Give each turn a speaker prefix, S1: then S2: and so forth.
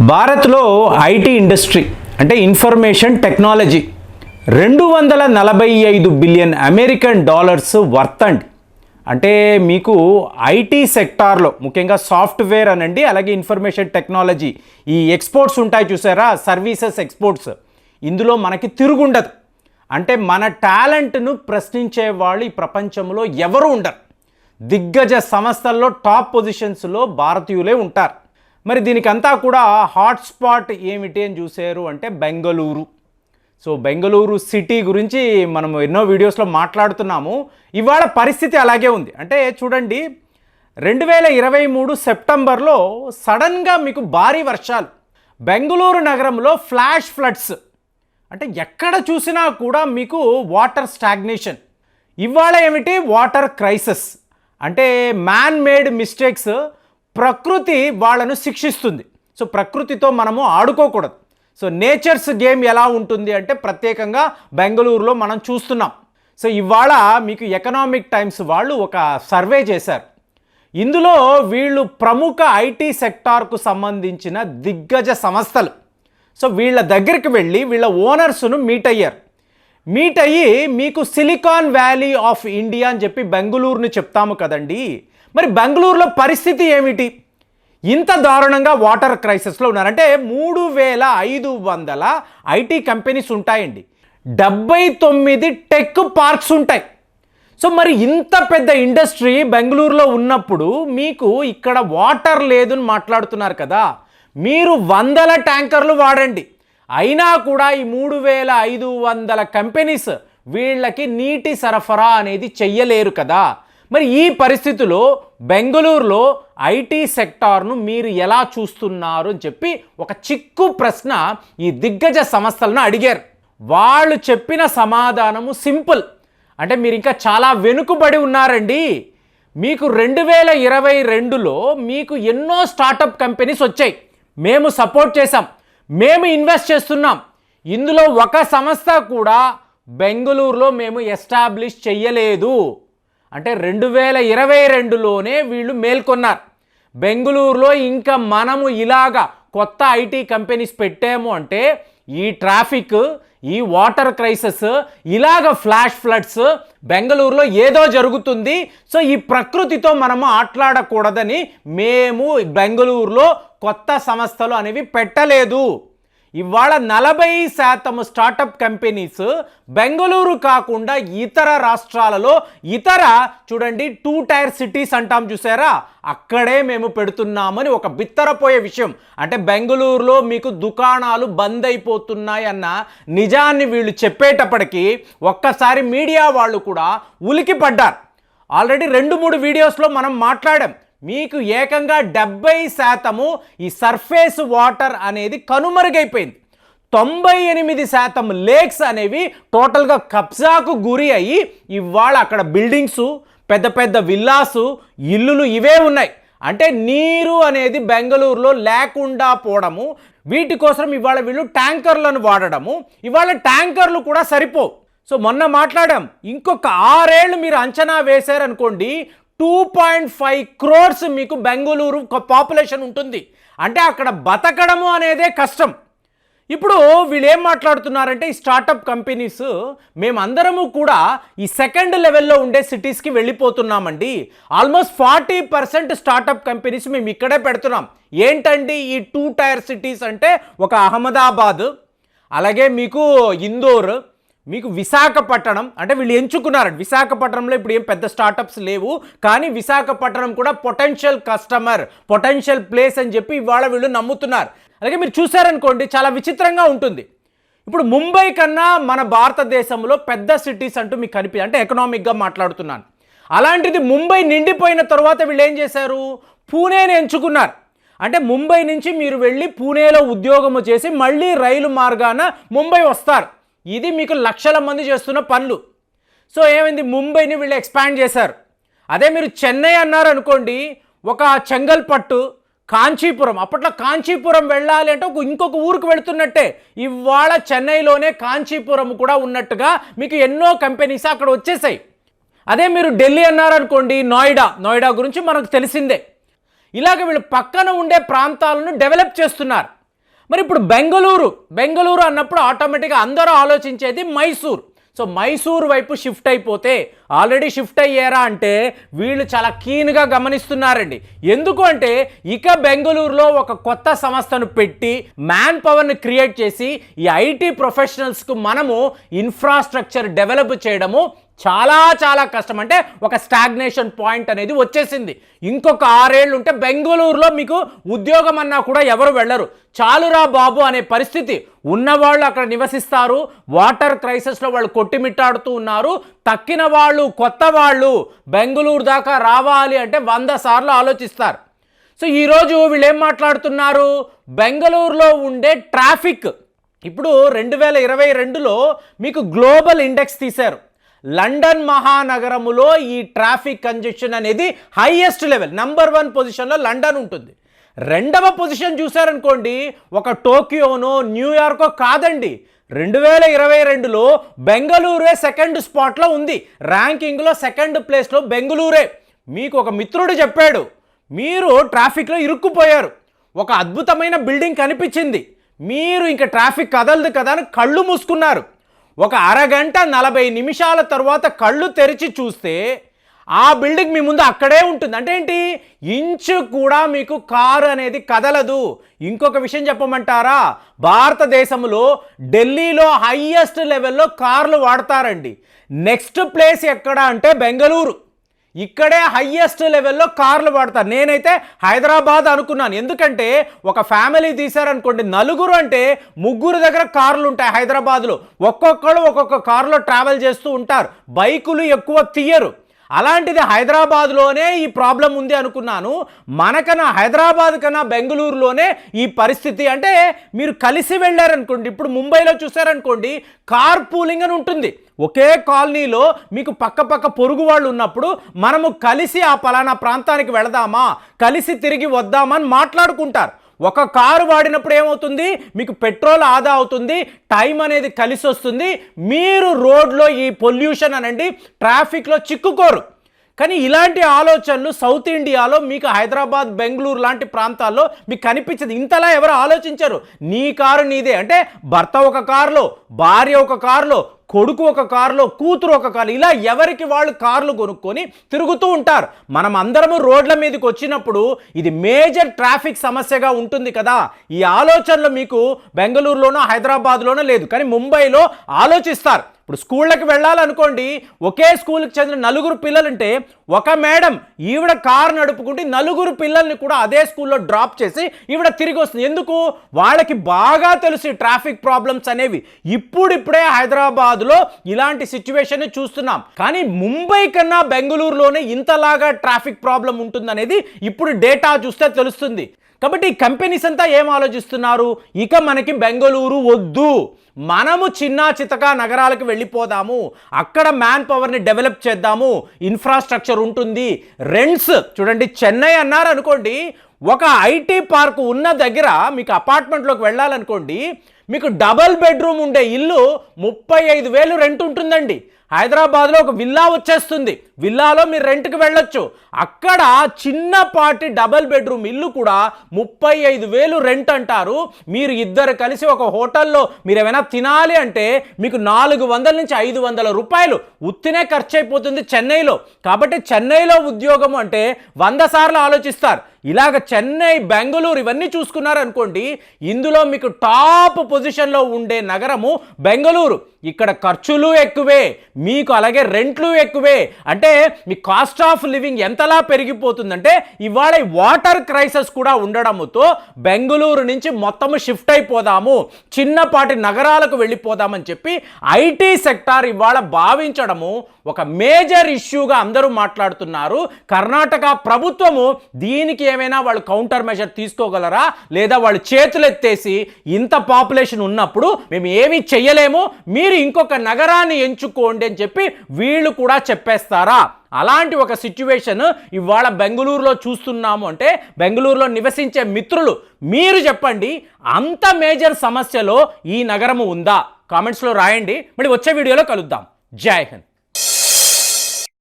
S1: భారత్లో IT industry అంటే information technology రెండు వందల నలభై ఐదు బిలియన్ అమెరికన్ డాలర్స్ వర్త్ అండి. అంటే మీకు ఐటీ సెక్టార్లో ముఖ్యంగా సాఫ్ట్వేర్ అనండి అలాగే ఇన్ఫర్మేషన్ టెక్నాలజీ. ఈ ఎక్స్పోర్ట్స్ ఉంటాయి చూసారా? Services exports. ఇందులో మనకి తిరుగుండదు. అంటే మన టాలెంట్ను ప్రశ్నించే వాళ్ళు ఈ ప్రపంచంలో ఎవరు ఉండరు. దిగ్గజ సంస్థల్లో టాప్ పొజిషన్స్లో భారతీయులే ఉంటారు. మరి దీనికంతా కూడా హాట్స్పాట్ ఏమిటి అని చూసారు అంటే బెంగళూరు. సో బెంగళూరు సిటీ గురించి మనం ఎన్నో వీడియోస్లో మాట్లాడుతున్నాము. ఇవాళ పరిస్థితి అలాగే ఉంది. అంటే చూడండి రెండు వేల ఇరవై మూడు సెప్టెంబర్లో సడన్గా మీకు భారీ వర్షాలు. బెంగళూరు నగరంలో ఫ్లాష్ ఫ్లడ్స్. అంటే ఎక్కడ చూసినా కూడా మీకు వాటర్ స్టాగ్నేషన్. ఇవాళ ఏమిటి? Water crisis. అంటే మ్యాన్ మేడ్ మిస్టేక్స్ ప్రకృతి వాళ్ళను శిక్షిస్తుంది. సో ప్రకృతితో మనము ఆడుకోకూడదు. సో నేచర్స్ గేమ్ ఎలా ఉంటుంది అంటే ప్రత్యేకంగా బెంగళూరులో మనం చూస్తున్నాం. సో ఇవాళ మీకు ఎకనామిక్ టైమ్స్ వాళ్ళు ఒక సర్వే చేశారు. ఇందులో వీళ్ళు ప్రముఖ ఐటీ సెక్టార్కు సంబంధించిన దిగ్గజ సంస్థలు. సో వీళ్ళ దగ్గరికి వెళ్ళి వీళ్ళ ఓనర్స్ను మీట్ అయ్యారు. మీట్ అయ్యి మీకు సిలికాన్ వ్యాలీ ఆఫ్ ఇండియా అని చెప్పి బెంగళూరుని చెప్తాము కదండీ. మరి బెంగళూరులో పరిస్థితి ఏమిటి? ఇంత దారుణంగా వాటర్ క్రైసిస్లో ఉన్నారంటే మూడు వేల ఐదు వందల ఐటీ కంపెనీస్ ఉంటాయండి. డెబ్బై తొమ్మిది టెక్ పార్క్స్ ఉంటాయి. సో మరి ఇంత పెద్ద ఇండస్ట్రీ బెంగళూరులో ఉన్నప్పుడు మీకు ఇక్కడ వాటర్ లేదని మాట్లాడుతున్నారు కదా. మీరు వందల ట్యాంకర్లు వాడండి. అయినా కూడా ఈ మూడు వేల ఐదు వందల కంపెనీస్ వీళ్ళకి నీటి సరఫరా అనేది చెయ్యలేరు కదా. మరి ఈ పరిస్థితిలో బెంగళూరులో ఐటీ సెక్టార్ను మీరు ఎలా చూస్తున్నారు అని చెప్పి ఒక చిక్కు ప్రశ్న ఈ దిగ్గజ సంస్థలను అడిగారు. వాళ్ళు చెప్పిన సమాధానము సింపుల్. అంటే మీరు ఇంకా చాలా వెనుకబడి ఉన్నారండి. మీకు రెండు వేల ఇరవై రెండులో మీకు ఎన్నో స్టార్టప్ కంపెనీస్ వచ్చాయి. మేము సపోర్ట్ చేసాం మేము ఇన్వెస్ట్ చేస్తున్నాం. ఇందులో ఒక సంస్థ కూడా బెంగళూరులో మేము ఎస్టాబ్లిష్ చెయ్యలేదు. అంటే రెండు వేల ఇరవై రెండులోనే వీళ్ళు మేల్కొన్నారు. బెంగళూరులో ఇంకా మనము ఇలాగా కొత్త ఐటీ కంపెనీస్ పెట్టాము అంటే ఈ ట్రాఫిక్ ఈ వాటర్ క్రైసిస్ ఇలాగ ఫ్లాష్ ఫ్లడ్స్ బెంగళూరులో ఏదో జరుగుతుంది. సో ఈ ప్రకృతితో మనము ఆటలాడకూడదని మేము బెంగళూరులో కొత్త సంస్థలు అనేవి పెట్టలేదు. ఇవాళ నలభై శాతం స్టార్టప్ కంపెనీస్ బెంగళూరు కాకుండా ఇతర రాష్ట్రాలలో ఇతర చూడండి టూ టైర్ సిటీస్ అంటాం చూసారా? అక్కడే మేము పెడుతున్నామని ఒక బిత్తరపోయే విషయం. అంటే బెంగళూరులో మీకు దుకాణాలు బంద్ అయిపోతున్నాయి అన్న నిజాన్ని వీళ్ళు చెప్పేటప్పటికీ ఒక్కసారి మీడియా వాళ్ళు కూడా ఉలికి పడ్డారు ఆల్రెడీ రెండు మూడు వీడియోస్లో మనం మాట్లాడాం. మీకు ఏకంగా డెబ్బై శాతము ఈ సర్ఫేస్ వాటర్ అనేది కనుమరుగైపోయింది. తొంభై ఎనిమిది శాతం లేక్స్ అనేవి టోటల్గా కబ్జాకు గురి అయ్యి ఇవాళ అక్కడ బిల్డింగ్సు పెద్ద పెద్ద విల్లాసు ఇల్లులు ఇవే ఉన్నాయి. అంటే నీరు అనేది బెంగళూరులో లేకుండా పోవడము వీటి కోసం ఇవాళ వీళ్ళు ట్యాంకర్లను వాడడము ఇవాళ ట్యాంకర్లు కూడా సరిపోవు. సో మొన్న మాట్లాడాం ఇంకొక ఆరేళ్ళు మీరు అంచనా వేశారనుకోండి టూ పాయింట్ ఫైవ్ క్రోర్స్ మీకు బెంగళూరు పాపులేషన్ ఉంటుంది. అంటే అక్కడ బతకడము అనేదే కష్టం. ఇప్పుడు వీళ్ళు ఏం మాట్లాడుతున్నారంటే ఈ స్టార్టప్ కంపెనీస్ మేమందరము కూడా ఈ సెకండ్ లెవెల్లో ఉండే సిటీస్కి వెళ్ళిపోతున్నామండి. Almost forty percent startup companies మేము ఇక్కడే పెడుతున్నాం. ఏంటండి ఈ టూ టైర్ సిటీస్ అంటే ఒక అహ్మదాబాద్ అలాగే మీకు ఇందోర్ మీకు విశాఖపట్నం అంటే వీళ్ళు ఎంచుకున్నారు విశాఖపట్నంలో ఇప్పుడు ఏం పెద్ద స్టార్టప్స్ లేవు. కానీ విశాఖపట్నం కూడా పొటెన్షియల్ కస్టమర్ పొటెన్షియల్ ప్లేస్ అని చెప్పి ఇవాళ వీళ్ళు నమ్ముతున్నారు. అలాగే మీరు చూసారనుకోండి చాలా విచిత్రంగా ఉంటుంది. ఇప్పుడు ముంబై కన్నా మన భారతదేశంలో పెద్ద సిటీస్ అంటూ మీకు కనిపి అంటే ఎకనామిక్గా మాట్లాడుతున్నాను. అలాంటిది ముంబై నిండిపోయిన తర్వాత వీళ్ళు ఏం చేశారు? పూణేని ఎంచుకున్నారు. అంటే ముంబై నుంచి మీరు వెళ్ళి పూణేలో ఉద్యోగము చేసి మళ్ళీ రైలు మార్గాన ముంబై వస్తారు. ఇది మీకు లక్షల మంది చేస్తున్న పనులు. సో ఏమైంది? ముంబైని వీళ్ళు ఎక్స్పాండ్ చేశారు. అదే మీరు చెన్నై అన్నారు అనుకోండి ఒక చెంగల్పట్టు కాంచీపురం. అప్పట్లో కాంచీపురం వెళ్ళాలి అంటే ఒక ఇంకొక ఊరికి వెళుతున్నట్టే. ఇవాళ చెన్నైలోనే కాంచీపురం కూడా ఉన్నట్టుగా మీకు ఎన్నో కంపెనీస్ అక్కడ వచ్చేసాయి. అదే మీరు ఢిల్లీ అన్నారనుకోండి నోయిడా. నోయిడా గురించి మనకు తెలిసిందే. ఇలాగ వీళ్ళు పక్కన ఉండే ప్రాంతాలను డెవలప్ చేస్తున్నారు. మరి ఇప్పుడు బెంగళూరు బెంగళూరు అన్నప్పుడు ఆటోమేటిక్గా అందరూ ఆలోచించేది మైసూర్. సో మైసూర్ వైపు షిఫ్ట్ అయిపోతే ఆల్రెడీ షిఫ్ట్ అయ్యారా అంటే వీళ్ళు చాలా కీన్గా గమనిస్తున్నారండి. ఎందుకు అంటే ఇక బెంగళూరులో ఒక కొత్త సంస్థను పెట్టి మ్యాన్ పవర్ని క్రియేట్ చేసి ఈ ఐటీ ప్రొఫెషనల్స్కు మనము ఇన్ఫ్రాస్ట్రక్చర్ డెవలప్ చేయడము చాలా చాలా కష్టం. అంటే ఒక స్టాగ్నేషన్ పాయింట్ అనేది వచ్చేసింది. ఇంకొక ఆరేళ్ళు ఉంటే బెంగళూరులో మీకు ఉద్యోగం అన్నా కూడా ఎవరు వెళ్ళరు. చాలురా బాబు అనే పరిస్థితి. ఉన్నవాళ్ళు అక్కడ నివసిస్తారు. వాటర్ క్రైసిస్లో వాళ్ళు కొట్టిమిట్టాడుతూ ఉన్నారు. తక్కిన వాళ్ళు కొత్త వాళ్ళు బెంగళూరు దాకా రావాలి అంటే వంద సార్లు ఆలోచిస్తారు. సో ఈరోజు వీళ్ళు ఏం మాట్లాడుతున్నారు? బెంగళూరులో ఉండే ట్రాఫిక్. ఇప్పుడు రెండు వేల ఇరవై రెండులో మీకు గ్లోబల్ ఇండెక్స్ తీశారు. లండన్ మహానగరములో ఈ ట్రాఫిక్ కంజెషన్ అనేది హైయెస్ట్ లెవెల్. నంబర్ వన్ పొజిషన్లో లండన్ ఉంటుంది. రెండవ పొజిషన్ చూశారనుకోండి ఒక టోక్యోనో న్యూయార్కో కాదండి. రెండు వేల ఇరవై రెండులో బెంగళూరే సెకండ్ స్పాట్లో ఉంది. ర్యాంకింగ్లో సెకండ్ ప్లేస్లో బెంగళూరే. మీకు ఒక మిత్రుడు చెప్పాడు మీరు ట్రాఫిక్లో ఇరుక్కుపోయారు. ఒక అద్భుతమైన బిల్డింగ్ కనిపించింది. మీరు ఇంకా ట్రాఫిక్ కదలదు కదా అని కళ్ళు మూసుకున్నారు. ఒక అరగంట నలభై నిమిషాల తర్వాత కళ్ళు తెరిచి చూస్తే ఆ బిల్డింగ్ మీ ముందు అక్కడే ఉంటుంది. అంటే ఏంటి? ఇంచు కూడా మీకు కారు అనేది కదలదు. ఇంకొక విషయం చెప్పమంటారా? భారతదేశంలో ఢిల్లీలో హయ్యెస్ట్ లెవెల్లో కార్లు వాడతారండి. నెక్స్ట్ ప్లేస్ ఎక్కడ అంటే బెంగళూరు. ఇక్కడే హయ్యెస్ట్ లెవెల్లో కార్లు వాడతారు. నేనైతే హైదరాబాద్ అనుకున్నాను. ఎందుకంటే ఒక ఫ్యామిలీ తీశారనుకోండి నలుగురు అంటే ముగ్గురు దగ్గర కార్లు ఉంటాయి హైదరాబాద్లో. ఒక్కొక్కరు ఒక్కొక్క కారులో ట్రావెల్ చేస్తూ ఉంటారు. బైకులు ఎక్కువ తీయరు. అలాంటిది హైదరాబాద్లోనే ఈ ప్రాబ్లం ఉంది అనుకున్నాను. మనకన్నా హైదరాబాద్ కన్నా బెంగళూరులోనే ఈ పరిస్థితి అంటే మీరు కలిసి వెళ్ళారనుకోండి. ఇప్పుడు ముంబైలో చూసారనుకోండి కార్ పూలింగ్ అని ఉంటుంది. ఒకే కాలనీలో మీకు పక్క పక్క పొరుగు వాళ్ళు ఉన్నప్పుడు మనము కలిసి ఆ పలానా ప్రాంతానికి వెళదామా కలిసి తిరిగి వద్దామని మాట్లాడుకుంటారు. ఒక కారు వాడినప్పుడు ఏమవుతుంది? మీకు పెట్రోల్ ఆదా అవుతుంది టైం అనేది కలిసి వస్తుంది మీరు రోడ్లో ఈ పొల్యూషన్ అనండి ట్రాఫిక్లో చిక్కుకోరు. కానీ ఇలాంటి ఆలోచనలు సౌత్ ఇండియాలో మీకు హైదరాబాద్ బెంగళూరు లాంటి ప్రాంతాల్లో మీకు కనిపించదు. ఇంతలా ఎవరు ఆలోచించరు. నీ కారు నీదే. అంటే భర్త ఒక కారులో భార్య ఒక కారులో కొడుకు ఒక కారులో కూతురు ఒక కారు ఇలా ఎవరికి వాళ్ళు కార్లు కొనుక్కొని తిరుగుతూ ఉంటారు. మనం అందరము రోడ్ల మీదకి వచ్చినప్పుడు ఇది మేజర్ ట్రాఫిక్ సమస్యగా ఉంటుంది కదా. ఈ ఆలోచనలు మీకు బెంగళూరులోనో హైదరాబాద్లోనో లేదు. కానీ ముంబైలో ఆలోచిస్తారు. ఇప్పుడు స్కూళ్ళకి వెళ్ళాలనుకోండి ఒకే స్కూల్కి చెందిన నలుగురు పిల్లలుంటే ఒక మేడం ఈవిడ కారు నడుపుకుంటే నలుగురు పిల్లల్ని కూడా అదే స్కూల్లో డ్రాప్ చేసి ఈవిడ తిరిగి వస్తుంది. ఎందుకు? వాళ్ళకి బాగా తెలుసు ట్రాఫిక్ ప్రాబ్లమ్స్ అనేవి. ఇప్పుడిప్పుడే హైదరాబాద్లో ఇలాంటి సిచ్యువేషన్ చూస్తున్నాం. కానీ ముంబై కన్నా బెంగళూరులోనే ఇంతలాగా ట్రాఫిక్ ప్రాబ్లం ఉంటుందనేది ఇప్పుడు డేటా చూస్తే తెలుస్తుంది. కాబట్టి ఈ కంపెనీస్ అంతా ఏం ఆలోచిస్తున్నారు? ఇక మనకి బెంగళూరు వద్దు. మనము చిన్న చితక నగరాలకు వెళ్ళిపోదాము. అక్కడ మ్యాన్ పవర్ని డెవలప్ చేద్దాము. ఇన్ఫ్రాస్ట్రక్చర్ ఉంటుంది. రెంట్స్ చూడండి చెన్నై అన్నారు అనుకోండి ఒక ఐటీ పార్క్ ఉన్న దగ్గర మీకు అపార్ట్మెంట్లోకి వెళ్ళాలనుకోండి మీకు డబల్ బెడ్రూమ్ ఉండే ఇల్లు ముప్పై ఐదు వేలు రెంట్ ఉంటుందండి. హైదరాబాద్లో ఒక విల్లా వచ్చేస్తుంది. విల్లాలో మీరు రెంట్కి వెళ్ళొచ్చు. అక్కడ చిన్నపాటి డబల్ బెడ్రూమ్ ఇల్లు కూడా ముప్పై ఐదు వేలు రెంట్ అంటారు. మీరు ఇద్దరు కలిసి ఒక హోటల్లో మీరు ఏమైనా తినాలి అంటే మీకు నాలుగు వందల నుంచి ఐదు వందల రూపాయలు ఉత్తినే ఖర్చు అయిపోతుంది చెన్నైలో. కాబట్టి చెన్నైలో ఉద్యోగం అంటే వంద సార్లు ఆలోచిస్తారు. ఇలాగ చెన్నై బెంగళూరు ఇవన్నీ చూసుకున్నారనుకోండి ఇందులో మీకు టాప్ పొజిషన్లో ఉండే నగరము బెంగళూరు. ఇక్కడ ఖర్చులు ఎక్కువే మీకు అలాగే రెంట్లు ఎక్కువే. అంటే మీ కాస్ట్ ఆఫ్ లివింగ్ ఎంతలా పెరిగిపోతుందంటే ఇవాళ వాటర్ క్రైసిస్ కూడా ఉండడంతో బెంగళూరు నుంచి మొత్తం షిఫ్ట్ అయిపోదాము. చిన్నపాటి నగరాలకు వెళ్ళిపోదామని చెప్పి ఐటీ సెక్టార్ ఇవాళ భావించడము ఒక మేజర్ ఇష్యూగా అందరూ మాట్లాడుతున్నారు. కర్ణాటక ప్రభుత్వము దీనికి ఏమైనా వాళ్ళు కౌంటర్ మెజర్ తీసుకోగలరా? లేదా వాళ్ళు చేతులు ఎత్తేసి ఇంత పాపులేషన్ ఉన్నప్పుడు మేము ఏమీ చెయ్యలేము మీరు ఇంకొక నగరాన్ని ఎంచుకోండి అని చెప్పి వీళ్ళు కూడా చెప్పేస్తారా? అలాంటి ఒక సిచ్యువేషన్ ఇవాళ బెంగళూరులో చూస్తున్నాము అంటే బెంగళూరులో నివసించే మిత్రులు మీరు చెప్పండి అంత మేజర్ సమస్యలో ఈ నగరము ఉందా? కామెంట్స్లో రాయండి. మళ్ళీ వచ్చే వీడియోలో కలుద్దాం. జై హింద్.